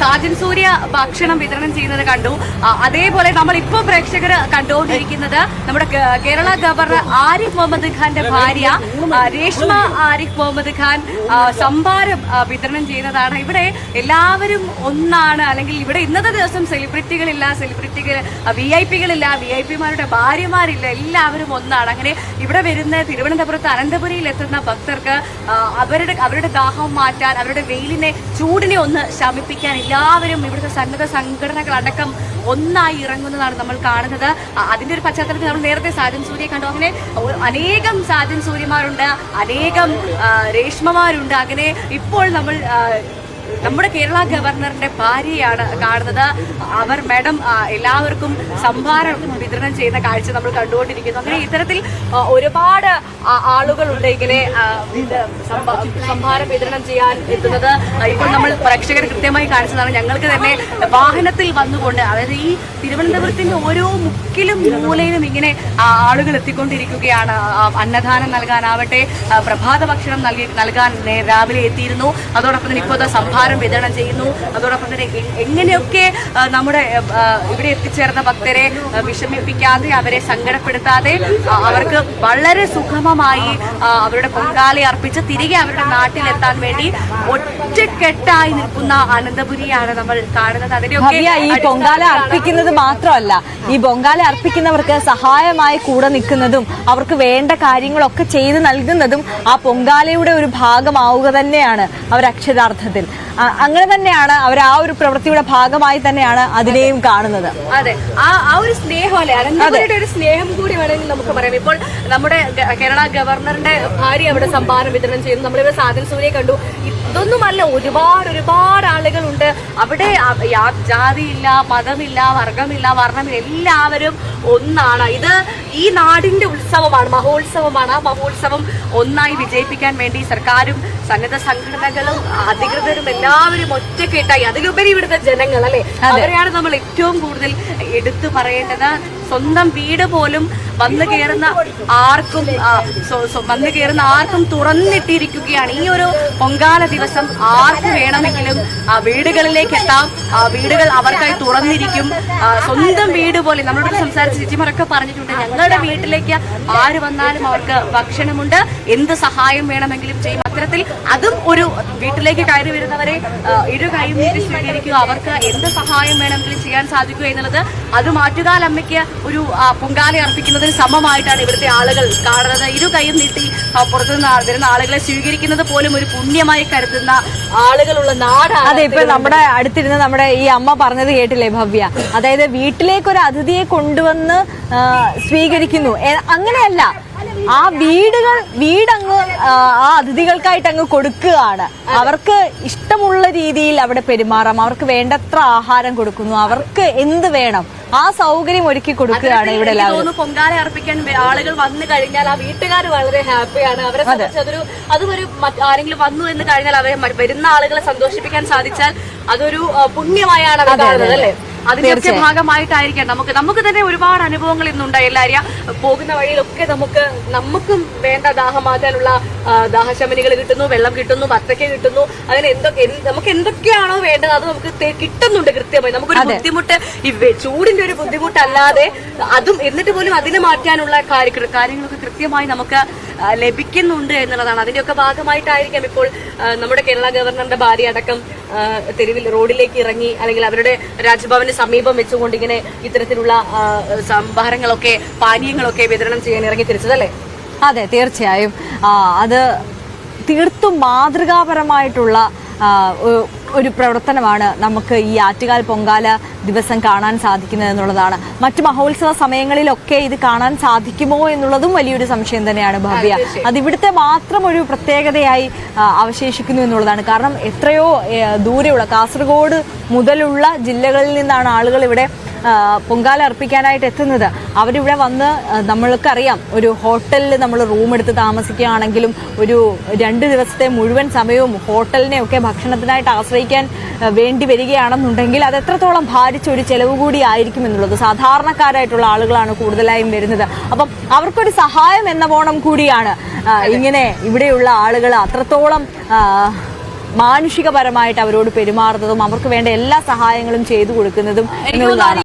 സാജൻ സൂര്യ ഭക്ഷണം വിതരണം ചെയ്യുന്നത് കണ്ടു. അതേപോലെ നമ്മൾ ഇപ്പോൾ പ്രേക്ഷകർ കണ്ടുകൊണ്ടിരിക്കുന്നത് നമ്മുടെ കേരള ഗവർണർ ആരിഫ് മുഹമ്മദ് ഖാന്റെ ഭാര്യ രേഷ്മ ആരിഫ് മുഹമ്മദ് ഖാൻ സംഭാരം വിതരണം ചെയ്യുന്നതാണ്. ഇവിടെ എല്ലാവരും ഒന്നാണ്. അല്ലെങ്കിൽ ഇവിടെ ഇന്നത്തെ ദിവസം സെലിബ്രിറ്റികളില്ല സെലിബ്രിറ്റികൾ വി ഐ പികളില്ല വി ഐ പിമാരുടെ ഭാര്യമാരില്ല. എല്ലാവരും ഒന്നാണ്. അങ്ങനെ ഇവിടെ വരുന്ന തിരുവനന്തപുരത്ത് അനന്തപുരിയിൽ എത്തുന്ന ഭക്തർക്ക് അവരുടെ അവരുടെ ദാഹം മാറ്റാൻ അവരുടെ വെയിലിനെ ചൂടിനെ ഒന്ന് ശമിപ്പിക്കാൻ എല്ലാവരും ഇവിടുത്തെ സന്നദ്ധ സംഘടനകളടക്കം ഒന്നായി ഇറങ്ങുന്നതാണ് നമ്മൾ കാണുന്നത്. അതിന്റെ ഒരു പശ്ചാത്തലത്തിൽ നമ്മൾ നേരത്തെ സാജൻ സൂര്യ കണ്ടു. അങ്ങനെ അനേകം സാജൻ സൂര്യമാരുണ്ട് അനേകം രേഷ്മമാരുണ്ട്. അങ്ങനെ ഇപ്പോൾ നമ്മൾ നമ്മുടെ കേരള ഗവർണറിന്റെ ഭാര്യയാണ് കാണുന്നത്. അവർ മാഡം എല്ലാവർക്കും സംഭാരം വിതരണം ചെയ്യുന്ന കാഴ്ച നമ്മൾ കണ്ടുകൊണ്ടിരിക്കുന്നു. അങ്ങനെ ഇത്തരത്തിൽ ഒരുപാട് ആളുകൾ സംഭ- സംഭാരം വിതരണം ചെയ്യാൻ എത്തുന്നത്. ഇപ്പോൾ നമ്മൾ പ്രേക്ഷകർ കൃത്യമായി കാണിച്ചതാണ്. ഞങ്ങൾക്ക് തന്നെ വാഹനത്തിൽ വന്നുകൊണ്ട് അതായത് ഈ തിരുവനന്തപുരത്തിന്റെ ഓരോ മുക്കിലും മൂലയിലും ഇങ്ങനെ ആളുകൾ എത്തിക്കൊണ്ടിരിക്കുകയാണ്. അന്നദാനം നൽകാനാവട്ടെ പ്രഭാത ഭക്ഷണം നൽകി നൽകാൻ രാവിലെ എത്തിയിരുന്നു. അതോടൊപ്പം തന്നെ ഇപ്പോൾ ദാ സംഭാരം വിതരണം ചെയ്യുന്നു. അതോടൊപ്പം തന്നെ എങ്ങനെയൊക്കെ നമ്മുടെ ഇവിടെ എത്തിച്ചേർന്ന ഭക്തരെ വിഷമിപ്പിക്കാതെ അവരെ സങ്കടപ്പെടുത്താതെ അവർക്ക് വളരെ സുഗമമായി അവരുടെ പൊങ്കാലി അർപ്പിച്ച് തിരികെ അവരുടെ നാട്ടിലെത്താൻ വേണ്ടി ഒറ്റക്കെട്ടായി നിൽക്കുന്ന അനന്തപുരിയാണ് നമ്മൾ കാണുന്നത്. അതിനൊക്കെ ഈ പൊങ്കാല അർപ്പിക്കുന്നത് മാത്രമല്ല ഈ പൊങ്കാല അർപ്പിക്കുന്നവർക്ക് സഹായമായി കൂടെ നിൽക്കുന്നതും അവർക്ക് വേണ്ട കാര്യങ്ങളൊക്കെ ചെയ്ത് നൽകുന്നതും ആ പൊങ്കാലയുടെ ഒരു ഭാഗമാവുക തന്നെയാണ് അവർ അക്ഷരാർത്ഥത്തിൽ അങ്ങനെ തന്നെയാണ് അവർ ആ ഒരു പ്രവൃത്തിയുടെ ഭാഗമായി തന്നെയാണ് അതിനെയും കാണുന്നത്. അതെ. ആ ആ ഒരു സ്നേഹം അല്ലെ അനന്തപുരിയുടെ ഒരു സ്നേഹം കൂടി വേണമെങ്കിൽ നമുക്ക് പറയാം. ഇപ്പോൾ നമ്മുടെ കേരള ഗവർണറിന്റെ ഭാര്യ അവിടെ സംഭാവന വിതരണം ചെയ്യുന്നു. നമ്മളിവിടെ സാധന സൂര്യ കണ്ടു. ഇതൊന്നുമല്ല ഒരുപാട് ഒരുപാട് ആളുകളുണ്ട് അവിടെ ജാതിയില്ല മതമില്ല വർഗമില്ല വർണമില്ല എല്ലാവരും ഒന്നാണ്. ഇത് ഈ നാടിന്റെ ഉത്സവമാണ് മഹോത്സവമാണ്. ആ മഹോത്സവം ഒന്നായി വിജയിപ്പിക്കാൻ വേണ്ടി സർക്കാരും സന്നദ്ധ സംഘടനകളും അധികൃതരും എല്ലാവരും ഒറ്റക്കെട്ടായി. അതിലുപരി ഇവിടുത്തെ ജനങ്ങൾ അല്ലെ അവരെയാണ് നമ്മൾ ഏറ്റവും കൂടുതൽ എടുത്തു പറയേണ്ടത്. സ്വന്തം വീട് പോലും വന്നു കയറുന്ന ആർക്കും വന്നു കയറുന്ന ആർക്കും തുറന്നിട്ടിരിക്കുകയാണ്. ഈ ഒരു പൊങ്കാല ദിവസം ആർക്ക് വേണമെങ്കിലും വീടുകളിലേക്ക് എത്താം. വീടുകൾ അവർക്കായി തുറന്നിരിക്കും. സ്വന്തം വീട് പോലെ നമ്മളോട് സംസാരിച്ച ചേച്ചിമാരൊക്കെ പറഞ്ഞിട്ടുണ്ട്. ഞങ്ങളുടെ വീട്ടിലേക്ക് ആര് വന്നാലും അവർക്ക് ഭക്ഷണമുണ്ട്. എന്ത് സഹായം വേണമെങ്കിലും ചെയ്യും. അത്തരത്തിൽ അതും ഒരു വീട്ടിലേക്ക് കയറി വരുന്നവരെ ഇരു കൈ സ്വീകരിക്കുക. അവർക്ക് എന്ത് സഹായം വേണമെങ്കിലും ചെയ്യാൻ സാധിക്കുക എന്നുള്ളത് അത് മാറ്റുകാലമ്മയ്ക്ക് ഒരു ആ, പൊങ്കാല അർപ്പിക്കുന്നതിന് സമമായിട്ടാണ് ഇവിടുത്തെ ആളുകൾ കാണുന്നത്. ഇരു കൈയും നീട്ടി പുറത്തു പുറത്തുനിന്ന് ആ- വരുന്ന ആളുകളെ സ്വീകരിക്കുന്നത് പോലും ഒരു പുണ്യമായി കരുതുന്ന ആളുകളുള്ള നാടാണ് അതെ ഇപ്പൊ നമ്മുടെ അടുത്തിരുന്ന് നമ്മുടെ ഈ അമ്മ പറഞ്ഞത് കേട്ടില്ലേ ഭവ്യ? അതായത് വീട്ടിലേക്ക് ഒരു അതിഥിയെ കൊണ്ടുവന്ന് സ്വീകരിക്കുന്നു. അങ്ങനെയല്ല. ആ വീടുകൾ വീടങ്ങ് ആ, ആ അതിഥികൾക്കായിട്ട് അങ്ങ് കൊടുക്കുകയാണ് അവർക്ക് ഇഷ്ടമുള്ള രീതിയിൽ അവിടെ പെരുമാറാം. അവർക്ക് വേണ്ടത്ര ആഹാരം കൊടുക്കുന്നു. അവർക്ക് എന്ത് വേണം? ആ സൗകര്യം ഒരുക്കി കൊടുക്കുകയാണ് ഇവിടെ എല്ലാവരും. പൊങ്കാല അർപ്പിക്കാൻ ആളുകൾ വന്നു കഴിഞ്ഞാൽ ആ വീട്ടുകാർ വളരെ ഹാപ്പിയാണ് അവരെ അതൊരു അതൊരു അതും ഒരു ആരെങ്കിലും വന്നു എന്ന് കഴിഞ്ഞാൽ അവരെ വരുന്ന ആളുകളെ സന്തോഷിപ്പിക്കാൻ സാധിച്ചാൽ അതൊരു പുണ്യമായാണ് കാണുന്നത് അല്ലേ? അതിന്റെയൊക്കെ ഭാഗമായിട്ടായിരിക്കാം നമുക്ക്. നമുക്ക് തന്നെ ഒരുപാട് അനുഭവങ്ങൾ ഇന്നുണ്ടായി എല്ലാവരും പോകുന്ന വഴിയിലൊക്കെ നമുക്ക് നമുക്കും വേണ്ട ദാഹമാറ്റാനുള്ള ദാഹശമനികൾ കിട്ടുന്നു വെള്ളം കിട്ടുന്നു വത്തക്ക കിട്ടുന്നു. അങ്ങനെ എന്തൊക്കെ നമുക്ക് എന്തൊക്കെയാണോ വേണ്ടത് അത് നമുക്ക് കിട്ടുന്നുണ്ട് കൃത്യമായി. നമുക്കൊരു ബുദ്ധിമുട്ട് ഈ ചൂടിന്റെ ഒരു ബുദ്ധിമുട്ടല്ലാതെ അതും എന്നിട്ട് പോലും അതിനെ മാറ്റാനുള്ള കാര്യ- കാര്യങ്ങളൊക്കെ കൃത്യമായി നമുക്ക് ലഭിക്കുന്നുണ്ട് എന്നുള്ളതാണ്. അതിന്റെയൊക്കെ ഭാഗമായിട്ടായിരിക്കാം ഇപ്പോൾ നമ്മുടെ കേരള ഗവർണറുടെ ഭാര്യ അടക്കം തെരുവിൽ റോഡിലേക്ക് ഇറങ്ങി അല്ലെങ്കിൽ അവരുടെ രാജ്ഭവന് സമീപം വെച്ചുകൊണ്ട് ഇങ്ങനെ ഇത്തരത്തിലുള്ള സംഭാരങ്ങളൊക്കെ പാനീയങ്ങളൊക്കെ വിതരണം ചെയ്യാൻ ഇറങ്ങി തിരിച്ചതല്ലേ? അതെ തീർച്ചയായും. അത് തീർത്തും മാതൃകാപരമായിട്ടുള്ള ഒരു പ്രവർത്തനമാണ് നമുക്ക് ഈ ആറ്റുകാൽ പൊങ്കാല ദിവസം കാണാൻ സാധിക്കുന്നത് എന്നുള്ളതാണ്. മറ്റു മഹോത്സവ സമയങ്ങളിലൊക്കെ ഇത് കാണാൻ സാധിക്കുമോ എന്നുള്ളതും വലിയൊരു സംശയം തന്നെയാണ് ഭവ്യ. അത് ഇവിടുത്തെ മാത്രം ഒരു പ്രത്യേകതയായി അവശേഷിക്കുന്നു എന്നുള്ളതാണ്. കാരണം എത്രയോ ദൂരെയുള്ള കാസർഗോഡ് മുതലുള്ള ജില്ലകളിൽ നിന്നാണ് ആളുകൾ ഇവിടെ പൊങ്കാല അർപ്പിക്കാനായിട്ട് എത്തുന്നത്. അവരിവിടെ വന്ന് നമ്മൾക്കറിയാം ഒരു ഹോട്ടലിൽ നമ്മൾ റൂം എടുത്ത് താമസിക്കുകയാണെങ്കിലും ഒരു രണ്ട് ദിവസത്തെ മുഴുവൻ സമയവും ഹോട്ടലിനെയൊക്കെ ഭക്ഷണത്തിനായിട്ട് ആശ്രയിക്കാൻ വേണ്ടി വരികയാണെന്നുണ്ടെങ്കിൽ അത് എത്രത്തോളം ഭാരിച്ച ഒരു ചെലവ് കൂടി ആയിരിക്കും എന്നുള്ളത് സാധാരണക്കാരായിട്ടുള്ള ആളുകളാണ് കൂടുതലായും വരുന്നത്. അപ്പം അവർക്കൊരു സഹായം എന്ന പോണം കൂടിയാണ് ഇങ്ങനെ ഇവിടെയുള്ള ആളുകൾ അത്രത്തോളം മാനുഷികപരമായിട്ട് അവരോട് പെരുമാറുന്നതും അവർക്ക് വേണ്ട എല്ലാ സഹായങ്ങളും ചെയ്തു കൊടുക്കുന്നതും എന്നുള്ളതാണ്.